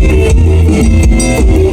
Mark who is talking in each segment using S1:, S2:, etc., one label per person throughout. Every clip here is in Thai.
S1: Thank you.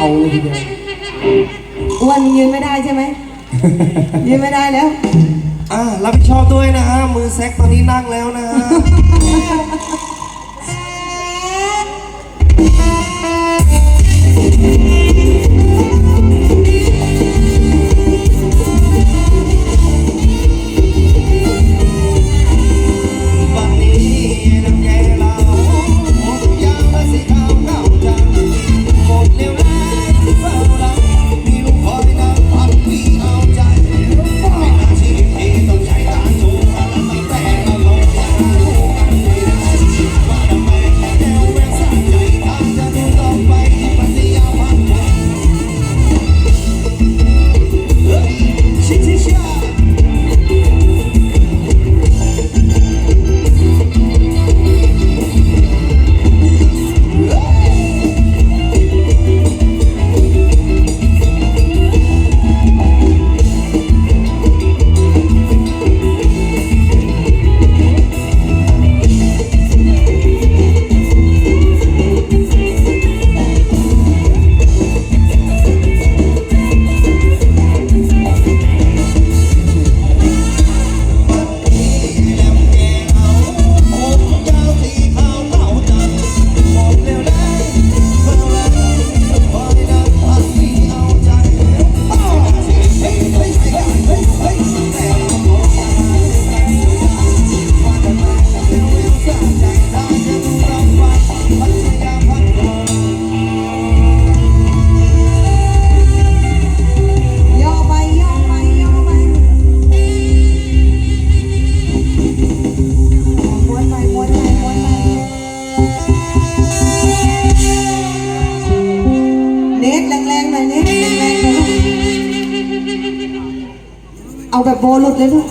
S1: าเลยทีเดียว
S2: อ้
S1: วนยืน
S2: ไม่ได้ใช่ไหม ยืนไม่ได้แล้ว
S1: อ่ารับผิดชอบด้วยนะฮะ มือแซกตอนนี้นั่งแล้วนะฮะ เอาแบ
S2: บโบรถเลยลูก